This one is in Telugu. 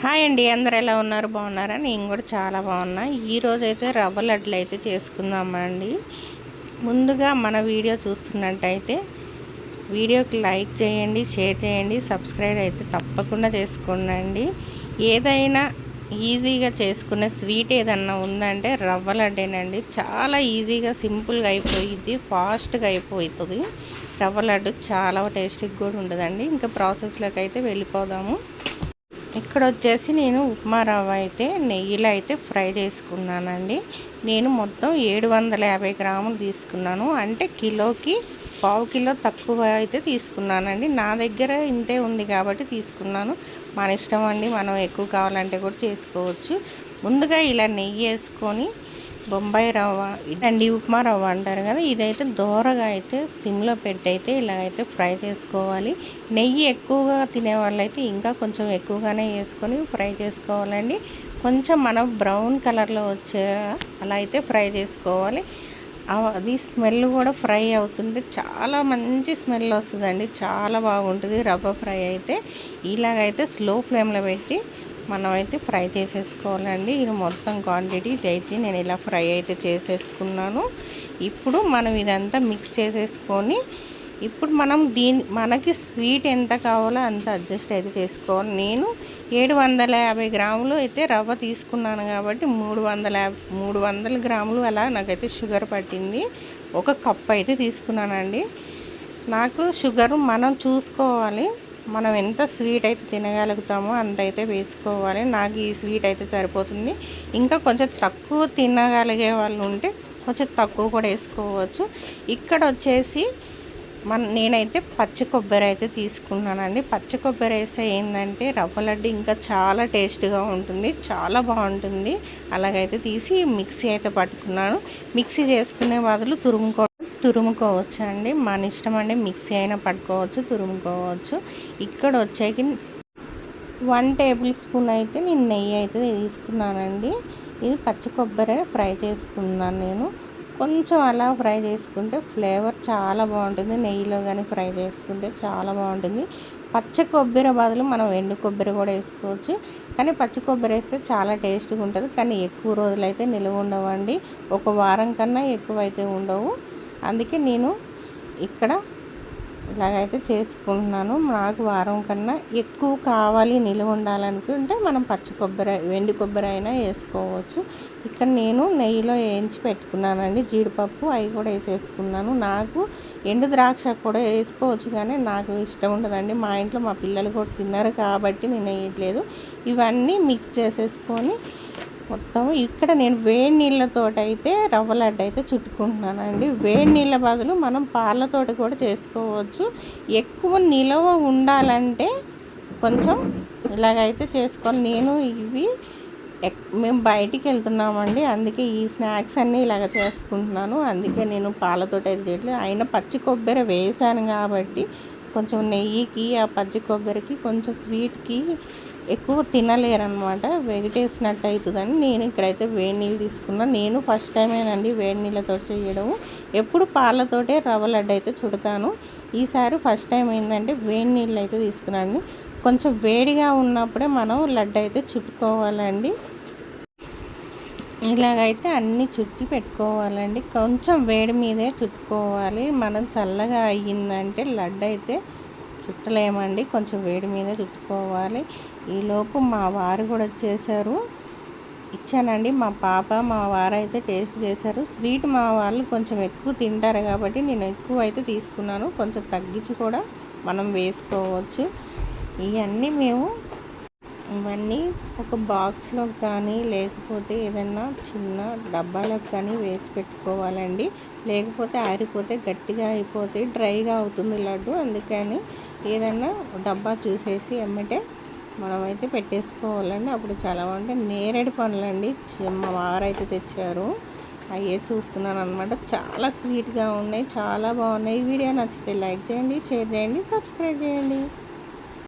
హాయ్ అండి అందరు ఎలా ఉన్నారు? బాగున్నారా? నేను కూడా చాలా బాగున్నా. ఈరోజు అయితే రవ్వ లడ్లు అయితే చేసుకుందామండి. ముందుగా మన వీడియో చూస్తున్నట్టయితే వీడియోకి లైక్ చేయండి షేర్ చేయండి సబ్స్క్రైబ్ అయితే తప్పకుండా చేసుకోండి ఏదైనా ఈజీగా చేసుకునే స్వీట్ ఏదన్నా ఉందంటే రవ్వ లడ్డేనండి. చాలా ఈజీగా సింపుల్గా అయిపోయింది ఫాస్ట్గా అయిపోతుంది రవ్వ లడ్డు చాలా టేస్టీగా కూడా ఉండదండి. ఇంకా ప్రాసెస్లోకి అయితే వెళ్ళిపోదాము. ఇక్కడ వచ్చేసి నేను ఉప్మా రవ్వ అయితే నెయ్యిలో అయితే ఫ్రై చేసుకున్నానండి. నేను మొత్తం ఏడు వందల యాభై గ్రాములు తీసుకున్నాను. అంటే కిలోకి పావు కిలో తక్కువ అయితే తీసుకున్నానండి. నా దగ్గర ఇంతే ఉంది కాబట్టి తీసుకున్నాను. మన ఇష్టం అండి. మనం ఎక్కువ కావాలంటే కూడా చేసుకోవచ్చు. ముందుగా ఇలా నెయ్యి వేసుకొని బొంబాయి రవ్వ ఇదండి ఉప్మా రవ్వ అంటారు కదా ఇదైతే దోరగా అయితే సిమ్లో పెట్టి అయితే ఇలాగైతే ఫ్రై చేసుకోవాలి. నెయ్యి ఎక్కువగా తినే వాళ్ళైతే ఇంకా కొంచెం ఎక్కువగానే వేసుకొని ఫ్రై చేసుకోవాలండి. కొంచెం మనం బ్రౌన్ కలర్లో వచ్చే అలా అయితే ఫ్రై చేసుకోవాలి. అది స్మెల్ కూడా ఫ్రై అవుతుంది. చాలా మంచి స్మెల్ వస్తుందండి. చాలా బాగుంటుంది రవ్వ ఫ్రై అయితే. ఇలాగైతే స్లో ఫ్లేమ్లో పెట్టి మనమైతే ఫ్రై చేసేసుకోవాలండి. ఇది మొత్తం క్వాంటిటీ ఇది అయితే నేను ఇలా ఫ్రై అయితే చేసేసుకున్నాను. ఇప్పుడు మనం ఇదంతా మిక్స్ చేసేసుకొని ఇప్పుడు మనం దీని మనకి స్వీట్ ఎంత కావాలో అంత అడ్జస్ట్ అయితే చేసుకోవాలి. నేను ఏడు వందల యాభై గ్రాములు అయితే రవ్వ తీసుకున్నాను కాబట్టి మూడు వందల మూడు వందల గ్రాములు అలా నాకైతే షుగర్ పట్టింది. ఒక కప్ అయితే తీసుకున్నానండి. నాకు షుగర్ మనం చూసుకోవాలి. మనం ఎంత స్వీట్ అయితే తినగలుగుతామో అంత అయితే వేసుకోవాలి. నాకు ఈ స్వీట్ అయితే సరిపోతుంది. ఇంకా కొంచెం తక్కువ తినగలిగే వాళ్ళు ఉంటే కొంచెం తక్కువ కూడా వేసుకోవచ్చు. ఇక్కడ వచ్చేసి మన నేనైతే పచ్చి కొబ్బరి అయితే తీసుకున్నానండి. పచ్చి కొబ్బరి వేస్తే ఏంటంటే రవ్వ లడ్డు ఇంకా చాలా టేస్ట్గా ఉంటుంది. చాలా బాగుంటుంది. అలాగైతే తీసి మిక్సీ అయితే పట్టుకున్నాను. మిక్సీ చేసుకునే బదులు తురుముకో తురుముకోవచ్చు అండి మన ఇష్టం అండి మిక్సీ అయినా పట్టుకోవచ్చు తురుముకోవచ్చు. ఇక్కడ వచ్చేకి వన్ టేబుల్ స్పూన్ అయితే నేను నెయ్యి అయితే తీసుకున్నానండి. ఇది పచ్చి కొబ్బరి ఫ్రై చేసుకున్నాను నేను. కొంచెం అలా ఫ్రై చేసుకుంటే ఫ్లేవర్ చాలా బాగుంటుంది. నెయ్యిలో కానీ ఫ్రై చేసుకుంటే చాలా బాగుంటుంది. పచ్చి కొబ్బరి బదులు మనం ఎండు కొబ్బరి కూడా వేసుకోవచ్చు. కానీ పచ్చి కొబ్బరి వేస్తే చాలా టేస్ట్గా ఉంటుంది. కానీ ఎక్కువ రోజులైతే నిల్వ ఉండవండి. ఒక వారం కన్నా ఎక్కువ అయితే ఉండవు. అందుకే నేను ఇక్కడ ఇలాగైతే చేసుకుంటున్నాను. నాకు వారం కన్నా ఎక్కువ కావాలి నిలువ ఉండాలనుకుంటే మనం పచ్చి కొబ్బరి వెండి కొబ్బరి అయినా వేసుకోవచ్చు. ఇక్కడ నేను నెయ్యిలో వేయించి పెట్టుకున్నానండి. జీడిపప్పు అవి కూడా వేసేసుకున్నాను. నాకు ఎండు ద్రాక్ష కూడా వేసుకోవచ్చు కానీ నాకు ఇష్టం ఉండదండి. మా ఇంట్లో మా పిల్లలు కూడా తిన్నారు కాబట్టి నేను వేయట్లేదు. ఇవన్నీ మిక్స్ చేసేసుకొని మొత్తం ఇక్కడ నేను వేడి నీళ్ళతో అయితే రవ్వ లడ్డు అయితే చుట్టుకుంటున్నానండి. వేడి నీళ్ళ బదులు మనం పాలతోటి కూడా చేసుకోవచ్చు. ఎక్కువ నిలవ ఉండాలంటే కొంచెం ఇలాగైతే చేసుకొని నేను ఇవి మేము బయటికి వెళ్తున్నామండి. అందుకే ఈ స్నాక్స్ అన్నీ ఇలాగ చేసుకుంటున్నాను. అందుకే నేను పాలతోటి అయితే చేయట్లేదు. అయినా పచ్చి కొబ్బరి వేసాను కాబట్టి కొంచెం నెయ్యికి ఆ పచ్చి కొబ్బరికి కొంచెం స్వీట్కి ఎక్కువ తినలేరనమాట వెగిటేసినట్టు అవుతుందని నేను ఇక్కడైతే వేడి నీళ్ళు తీసుకున్నాను నేను ఫస్ట్ టైమేనండి వేడి నీళ్ళతో చేయడం ఎప్పుడు పాలతోటే రవ్వ లడ్డు అయితే చుడతాను. ఈసారి ఫస్ట్ టైం ఏంటంటే వేడి నీళ్ళు అయితే తీసుకున్నాను. కొంచెం వేడిగా ఉన్నప్పుడే మనం లడ్డు అయితే చుట్టుకోవాలండి. ఇలాగైతే అన్నీ చుట్టి పెట్టుకోవాలండి. కొంచెం వేడి మీదే చుట్టుకోవాలి. మనం చల్లగా అయ్యిందంటే లడ్డు అయితే చుట్టలేమండి. కొంచెం వేడి మీద చుట్టుకోవాలి. ఈలోపు మా వారు కూడా వచ్చేసారు ఇచ్చానండి. మా పాప మా వారు అయితే టేస్ట్ చేశారు. స్వీట్ మా వాళ్ళు కొంచెం ఎక్కువ తింటారు కాబట్టి నేను ఎక్కువ అయితే తీసుకున్నాను. కొంచెం తగ్గించి కూడా మనం వేసుకోవచ్చు. ఇవన్నీ మేము ఇవన్నీ ఒక బాక్స్లో కానీ లేకపోతే ఏదైనా చిన్న డబ్బాలకు కానీ వేసి పెట్టుకోవాలండి. లేకపోతే ఆరిపోతే గట్టిగా అయిపోతే డ్రైగా అవుతుంది లడ్డు. అందుకని ఏదైనా డబ్బా చూసేసి ఎమ్మటే మనమైతే పెట్టేసుకోవాలండి. అప్పుడు చాలా బాగుంటాయి. నేరేడు పండ్లండి. మా వారైతే తెచ్చారు. అయ్యే చూస్తున్నాను అనమాట చాలా స్వీట్గా ఉన్నాయి. చాలా బాగున్నాయి. ఈ వీడియో నచ్చితే లైక్ చేయండి షేర్ చేయండి సబ్స్క్రైబ్ చేయండి.